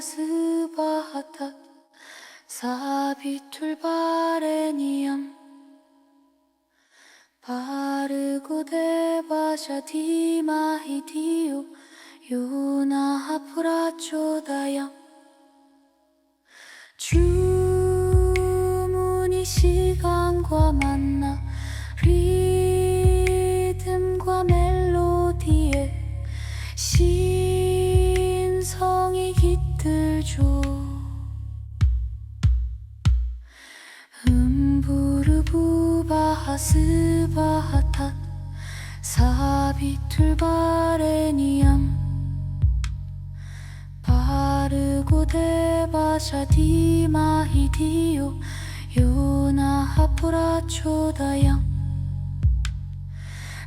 스바하타 사비툴 바레니암 바르고 데바샤 디마히디오 요나 하프라 쪼다얌 주문이 시간과 만 깃들죠 음부르부 바하스 바하탓 사비툴 바레니암 바르고 데바샤 디마히디오 요나 하프라 초다양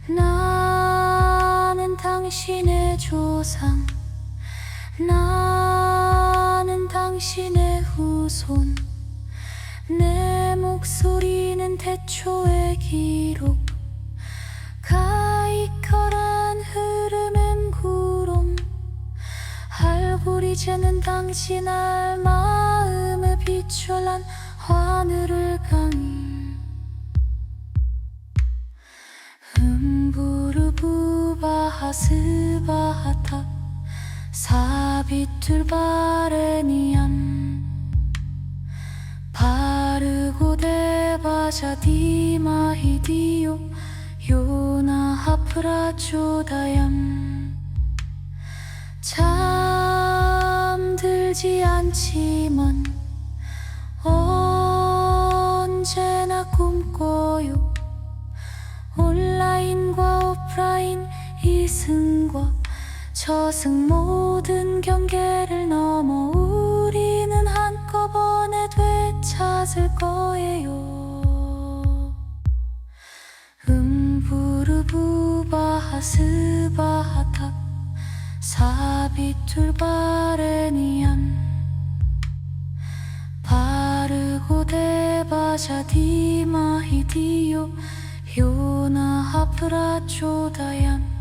나는 당신의 조상. 나는 당신의 후손. 내 목소리는 태초의 기록. 가이커란 흐르는 구름. 할구리지는 당신 알 마음에 비춰난 하늘을 강이. 음부르부바하스바하타. 사 비툴바레니암 바르고 데바샤 디마히디오 요나 하프라 쪼다얌 잠들지 않지만 언제나 꿈꿔요. 온라인과 오프라인 이승과 저승 모든 경계를 넘어 우리는 한꺼번에 되찾을 거예요. 음부르부바하스바하타 사비툴바레니암 바르고 데바샤 디마히디오 요나하프라 쪼다얌